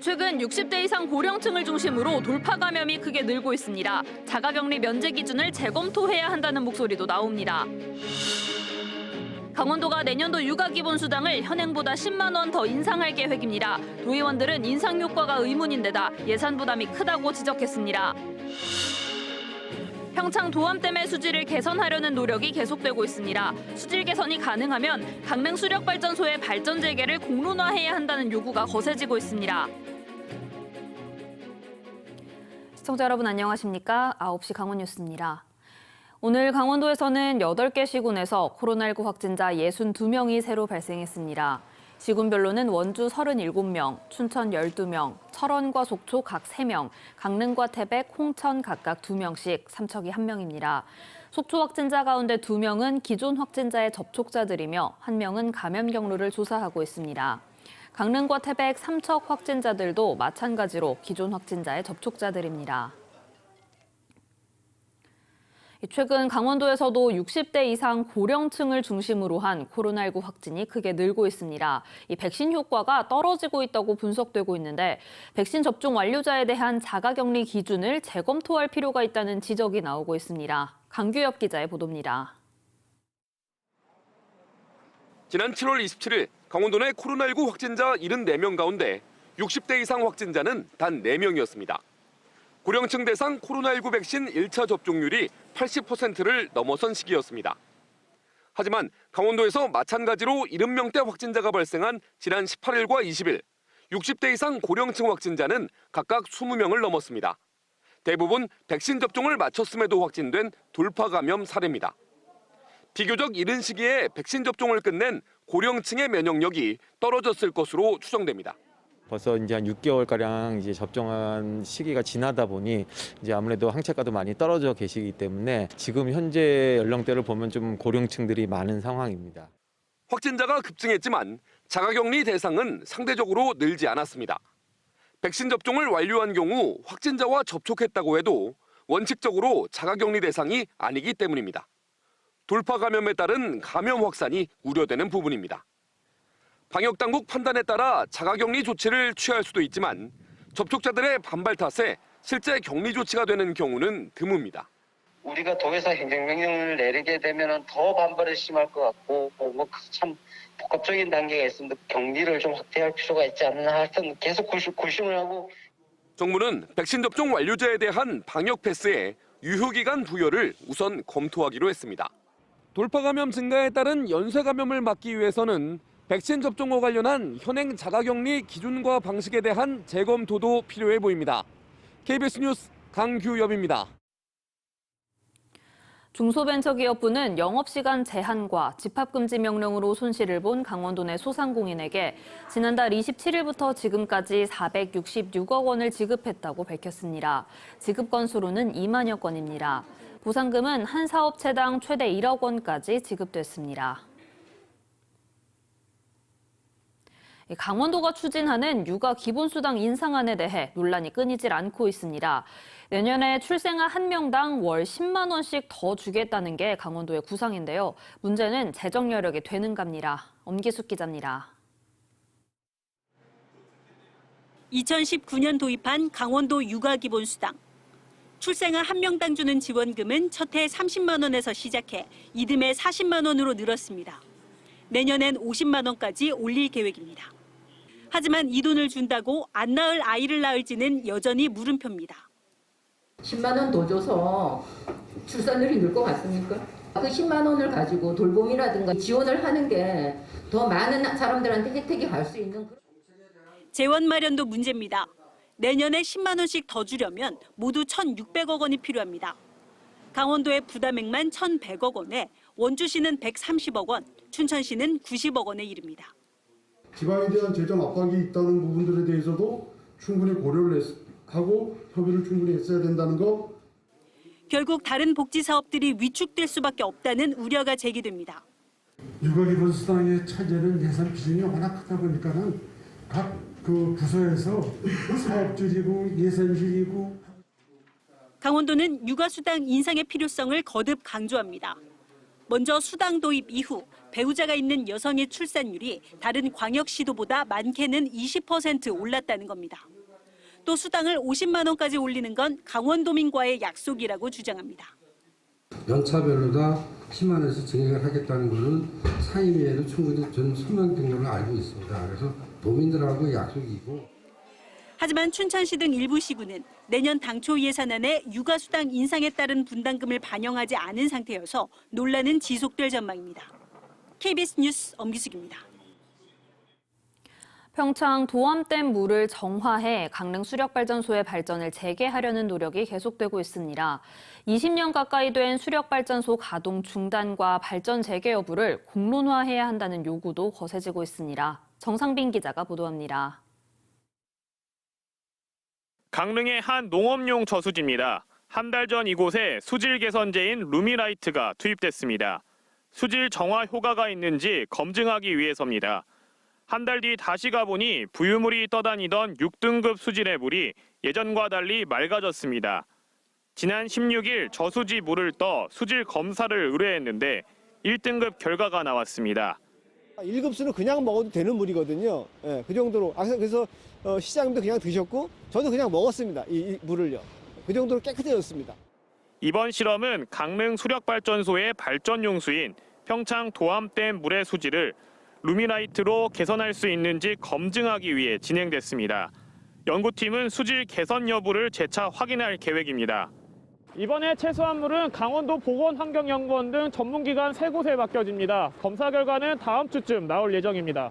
최근 60대 이상 고령층을 중심으로 돌파 감염이 크게 늘고 있습니다. 자가격리 면제 기준을 재검토해야 한다는 목소리도 나옵니다. 강원도가 내년도 육아 기본 수당을 현행보다 10만 원 더 인상할 계획입니다. 도의원들은 인상 효과가 의문인데다 예산 부담이 크다고 지적했습니다. 평창 도암댐의 수질을 개선하려는 노력이 계속되고 있습니다. 수질 개선이 가능하면 강릉 수력발전소의 발전 재개를 공론화해야 한다는 요구가 거세지고 있습니다. 시청자 여러분 안녕하십니까? 9시 강원 뉴스입니다. 오늘 강원도에서는 8개 시군에서 코로나19 확진자 62명이 새로 발생했습니다. 시군별로는 원주 37명, 춘천 12명, 철원과 속초 각 3명, 강릉과 태백, 홍천 각각 2명씩, 삼척이 1명입니다. 속초 확진자 가운데 2명은 기존 확진자의 접촉자들이며 1명은 감염 경로를 조사하고 있습니다. 강릉과 태백, 삼척 확진자들도 마찬가지로 기존 확진자의 접촉자들입니다. 최근 강원도에서도 60대 이상 고령층을 중심으로 한 코로나19 확진이 크게 늘고 있습니다. 이 백신 효과가 떨어지고 있다고 분석되고 있는데 백신 접종 완료자에 대한 자가격리 기준을 재검토할 필요가 있다는 지적이 나오고 있습니다. 강규엽 기자의 보도입니다. 지난 7월 27일 강원도 내 코로나19 확진자 74명 가운데 60대 이상 확진자는 단 4명이었습니다. 고령층 대상 코로나19 백신 1차 접종률이 80%를 넘어선 시기였습니다. 하지만 강원도에서 마찬가지로 70명대 확진자가 발생한 지난 18일과 20일 60대 이상 고령층 확진자는 각각 20명을 넘었습니다. 대부분 백신 접종을 마쳤음에도 확진된 돌파 감염 사례입니다. 비교적 이른 시기에 백신 접종을 끝낸 고령층의 면역력이 떨어졌을 것으로 추정됩니다. 벌써 이제 한 6개월 가량 이제 접종한 시기가 지나다 보니 이제 아무래도 항체가도 많이 떨어져 계시기 때문에 지금 현재 연령대를 보면 좀 고령층들이 많은 상황입니다. 확진자가 급증했지만 자가격리 대상은 상대적으로 늘지 않았습니다. 백신 접종을 완료한 경우 확진자와 접촉했다고 해도 원칙적으로 자가격리 대상이 아니기 때문입니다. 돌파 감염에 따른 감염 확산이 우려되는 부분입니다. 방역 당국 판단에 따라 자가격리 조치를 취할 수도 있지만 접촉자들의 반발 탓에 실제 격리 조치가 되는 경우는 드뭅니다. 우리가 도에서 행정명령을 내리게 되면 더 반발이 심할 것 같고 뭐참 복합적인 단계가 있습니다. 격리를 좀 확대할 필요가 있지 않나 하여튼 계속 굴심을 하고 정부는 백신 접종 완료자에 대한 방역 패스에 유효기간 부여를 우선 검토하기로 했습니다. 돌파 감염 증가에 따른 연쇄 감염을 막기 위해서는 백신 접종과 관련한 현행 자가격리 기준과 방식에 대한 재검토도 필요해 보입니다. KBS 뉴스 강규엽입니다. 중소벤처기업부는 영업시간 제한과 집합금지 명령으로 손실을 본 강원도 내 소상공인에게 지난달 27일부터 지금까지 466억 원을 지급했다고 밝혔습니다. 지급 건수로는 2만여 건입니다. 보상금은 한 사업체당 최대 1억 원까지 지급됐습니다. 강원도가 추진하는 육아 기본수당 인상안에 대해 논란이 끊이질 않고 있습니다. 내년에 출생아 한 명당 월 10만 원씩 더 주겠다는 게 강원도의 구상인데요. 문제는 재정 여력이 되는 갑니다. 엄기숙 기자입니다. 2019년 도입한 강원도 육아 기본수당. 출생아 한 명당 주는 지원금은 첫 해 30만 원에서 시작해 이듬해 40만 원으로 늘었습니다. 내년엔 50만 원까지 올릴 계획입니다. 하지만 이 돈을 준다고 안 낳을 아이를 낳을지는 여전히 물음표입니다. 10만 원 더 줘서 출산율이 늘 것 같습니까? 그 10만 원을 가지고 돌봄이라든가 지원을 하는 게 더 많은 사람들한테 혜택이 갈 수 있는 그런 재원 마련도 문제입니다. 내년에 10만 원씩 더 주려면 모두 1,600억 원이 필요합니다. 강원도의 부담액만 1,100억 원에 원주시는 130억 원, 춘천시는 90억 원에 이릅니다. 지방에 대한 재정 압박이 있다는 부분들에 대해서도 충분히 고려를 했- 하고 협의를 충분히 했어야 된다는 거 결국 다른 복지 사업들이 위축될 수밖에 없다는 우려가 제기됩니다. 육아기본 수당의 차지하는 예산 비중이 워낙 크다 보니까는 각 그 부서에서 사업 줄이고 예산 줄이고 강원도는 육아수당 인상의 필요성을 거듭 강조합니다. 먼저 수당 도입 이후 배우자가 있는 여성의 출산율이 다른 광역시도보다 많게는 20% 올랐다는 겁니다. 또 수당을 50만 원까지 올리는 건 강원도민과의 약속이라고 주장합니다. 연차별로 다 10만 원씩 증액을 하겠다는 것은 상임위에도 충분히 저는 소명된 걸로 알고 있습니다. 그래서 도민들하고 약속이고 하지만 춘천시 등 일부 시군은 내년 당초 예산안에 육아수당 인상에 따른 분담금을 반영하지 않은 상태여서 논란은 지속될 전망입니다. KBS 뉴스 엄기숙입니다. 평창 도암댐 물을 정화해 강릉 수력발전소의 발전을 재개하려는 노력이 계속되고 있습니다. 20년 가까이 된 수력발전소 가동 중단과 발전 재개 여부를 공론화해야 한다는 요구도 거세지고 있습니다. 정상빈 기자가 보도합니다. 강릉의 한 농업용 저수지입니다. 한 달 전 이곳에 수질 개선제인 루미라이트가 투입됐습니다. 수질 정화 효과가 있는지 검증하기 위해서입니다. 한 달 뒤 다시 가보니 부유물이 떠다니던 6등급 수질의 물이 예전과 달리 맑아졌습니다. 지난 16일 저수지 물을 떠 수질 검사를 의뢰했는데 1등급 결과가 나왔습니다. 1급수는 그냥 먹어도 되는 물이거든요. 예, 그 정도로. 아, 그래서 어, 시장님도 그냥 드셨고 저도 그냥 먹었습니다. 이, 이 물을요. 그 정도로 깨끗해졌습니다. 이번 실험은 강릉 수력발전소의 발전 용수인 평창 도암댐 물의 수질을 루미나이트로 개선할 수 있는지 검증하기 위해 진행됐습니다. 연구팀은 수질 개선 여부를 재차 확인할 계획입니다. 이번에 채소한 물은 강원도 보건환경연구원 등 전문기관 세 곳에 맡겨집니다. 검사 결과는 다음 주쯤 나올 예정입니다.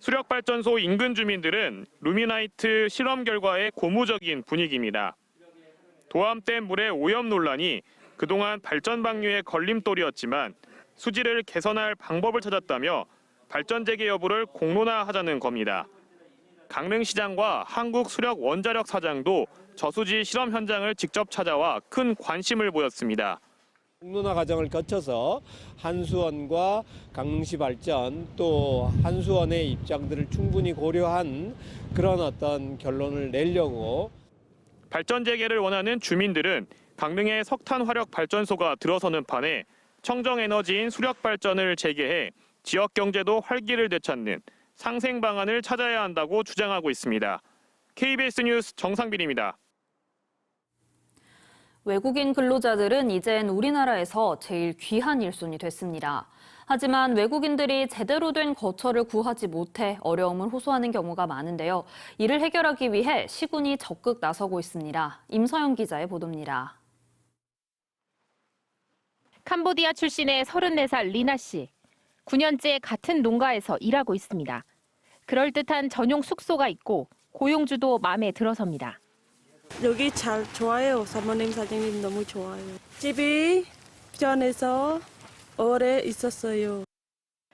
수력발전소 인근 주민들은 루미나이트 실험 결과에 고무적인 분위기입니다. 도암댐 물의 오염 논란이 그동안 발전 방류의 걸림돌이었지만 수질을 개선할 방법을 찾았다며 발전 재개 여부를 공론화하자는 겁니다. 강릉시장과 한국수력원자력 사장도 저수지 실험 현장을 직접 찾아와 큰 관심을 보였습니다. 공론화 과정을 거쳐서 한수원과 강릉시 발전 또 한수원의 입장들을 충분히 고려한 그런 어떤 결론을 내려고 발전 재개를 원하는 주민들은 강릉에 석탄 화력 발전소가 들어서는 판에 청정 에너지인 수력 발전을 재개해 지역 경제도 활기를 되찾는 상생 방안을 찾아야 한다고 주장하고 있습니다. KBS 뉴스 정상빈입니다. 외국인 근로자들은 이젠 우리나라에서 제일 귀한 일손이 됐습니다. 하지만 외국인들이 제대로 된 거처를 구하지 못해 어려움을 호소하는 경우가 많은데요. 이를 해결하기 위해 시군이 적극 나서고 있습니다. 임서영 기자의 보도입니다. 캄보디아 출신의 34살 리나 씨. 9년째 같은 농가에서 일하고 있습니다. 그럴듯한 전용 숙소가 있고 고용주도 마음에 들어섭니다. 여기 잘 좋아요. 사모님 사장님 너무 좋아요. 집이 부천에서 오래 있었어요.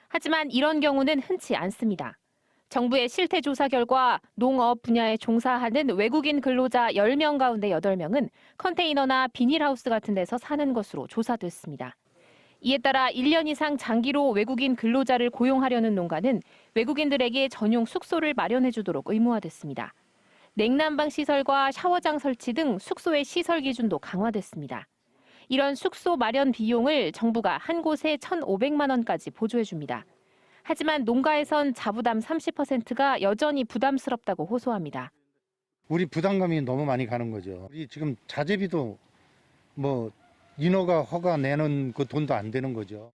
하지만 이런 경우는 흔치 않습니다. 정부의 실태 조사 결과 농업 분야에 종사하는 외국인 근로자 10명 가운데 8명은 컨테이너나 비닐하우스 같은 데서 사는 것으로 조사됐습니다. 이에 따라 1년 이상 장기로 외국인 근로자를 고용하려는 농가는 외국인들에게 전용 숙소를 마련해 주도록 의무화됐습니다. 냉난방 시설과 샤워장 설치 등 숙소의 시설 기준도 강화됐습니다. 이런 숙소 마련 비용을 정부가 한 곳에 1,500만 원까지 보조해 줍니다. 하지만 농가에선 자부담 30%가 여전히 부담스럽다고 호소합니다. 우리 부담감이 너무 많이 가는 거죠. 우리 지금 자재비도 뭐 인허가 허가 내는 그 돈도 안 되는 거죠.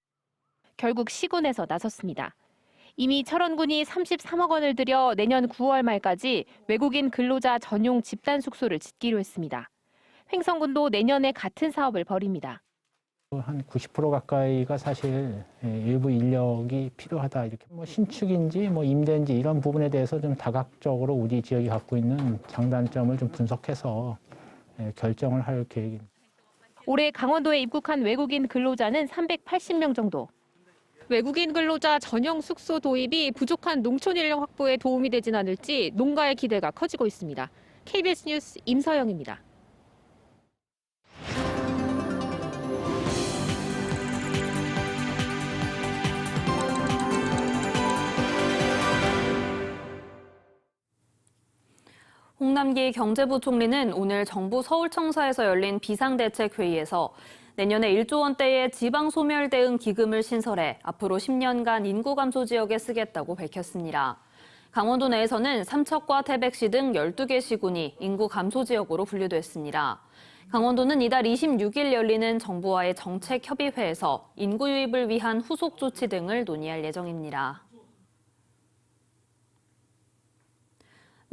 결국 시군에서 나섰습니다. 이미 철원군이 33억 원을 들여 내년 9월 말까지 외국인 근로자 전용 집단 숙소를 짓기로 했습니다. 횡성군도 내년에 같은 사업을 벌입니다. 한 90% 가까이가 사실 예, 일부 인력이 필요하다 이렇게 뭐 신축인지 뭐 임대인지 이런 부분에 대해서 좀 다각적으로 우리 지역이 갖고 있는 장단점을 좀 분석해서 예, 결정을 할 계획입니다. 올해 강원도에 입국한 외국인 근로자는 380명 정도. 외국인 근로자 전용 숙소 도입이 부족한 농촌 인력 확보에 도움이 되진 않을지 농가의 기대가 커지고 있습니다. KBS 뉴스 임서영입니다. 홍남기 경제부 총리는 오늘 정부 서울청사에서 열린 비상대책회의에서 내년에 1조 원대의 지방소멸 대응 기금을 신설해 앞으로 10년간 인구 감소 지역에 쓰겠다고 밝혔습니다. 강원도 내에서는 삼척과 태백시 등 12개 시군이 인구 감소 지역으로 분류됐습니다. 강원도는 이달 26일 열리는 정부와의 정책협의회에서 인구 유입을 위한 후속 조치 등을 논의할 예정입니다.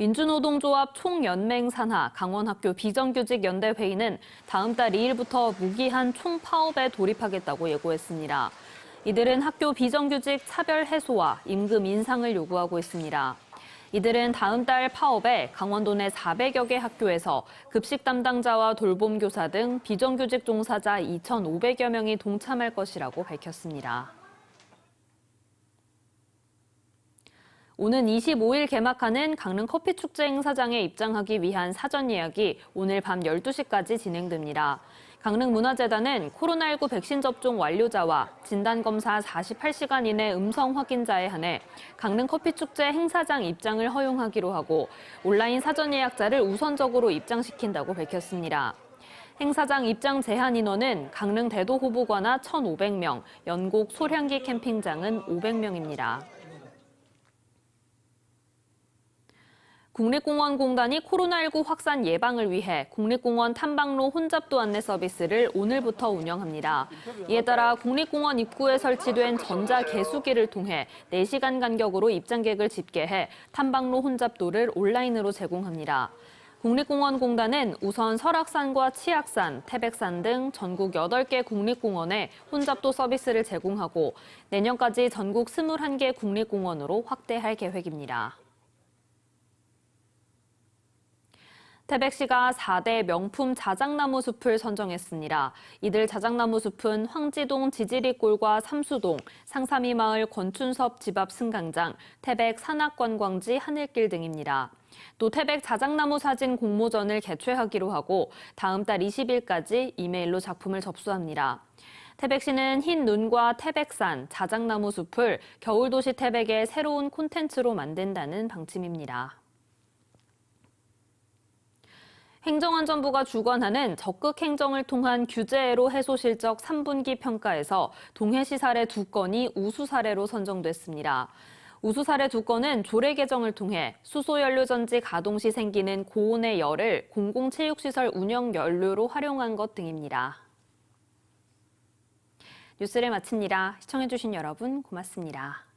민주노동조합 총연맹 산하 강원학교 비정규직 연대 회의는 다음 달 2일부터 무기한 총파업에 돌입하겠다고 예고했습니다. 이들은 학교 비정규직 차별 해소와 임금 인상을 요구하고 있습니다. 이들은 다음 달 파업에 강원도 내 400여 개 학교에서 급식 담당자와 돌봄 교사 등 비정규직 종사자 2,500여 명이 동참할 것이라고 밝혔습니다. 오는 25일 개막하는 강릉 커피 축제 행사장에 입장하기 위한 사전 예약이 오늘 밤 12시까지 진행됩니다. 강릉문화재단은 코로나19 백신 접종 완료자와 진단검사 48시간 이내 음성 확인자에 한해 강릉 커피축제 행사장 입장을 허용하기로 하고 온라인 사전 예약자를 우선적으로 입장시킨다고 밝혔습니다. 행사장 입장 제한 인원은 강릉 대도 호부관아 1,500명, 연곡 소량기 캠핑장은 500명입니다. 국립공원공단이 코로나19 확산 예방을 위해 국립공원 탐방로 혼잡도 안내 서비스를 오늘부터 운영합니다. 이에 따라 국립공원 입구에 설치된 전자 개수기를 통해 4시간 간격으로 입장객을 집계해 탐방로 혼잡도를 온라인으로 제공합니다. 국립공원공단은 우선 설악산과 치악산, 태백산 등 전국 8개 국립공원에 혼잡도 서비스를 제공하고 내년까지 전국 21개 국립공원으로 확대할 계획입니다. 태백시가 4대 명품 자작나무 숲을 선정했습니다. 이들 자작나무 숲은 황지동 지지리골과 삼수동, 상삼이 마을 권춘섭 집앞 승강장, 태백 산악관광지 하늘길 등입니다. 또 태백 자작나무 사진 공모전을 개최하기로 하고 다음 달 20일까지 이메일로 작품을 접수합니다. 태백시는 흰 눈과 태백산, 자작나무 숲을 겨울도시 태백의 새로운 콘텐츠로 만든다는 방침입니다. 행정안전부가 주관하는 적극 행정을 통한 규제애로 해소 실적 3분기 평가에서 동해시 사례 두 건이 우수 사례로 선정됐습니다. 우수 사례 두 건은 조례 개정을 통해 수소연료전지 가동 시 생기는 고온의 열을 공공체육시설 운영 연료로 활용한 것 등입니다. 뉴스를 마칩니다. 시청해주신 여러분 고맙습니다.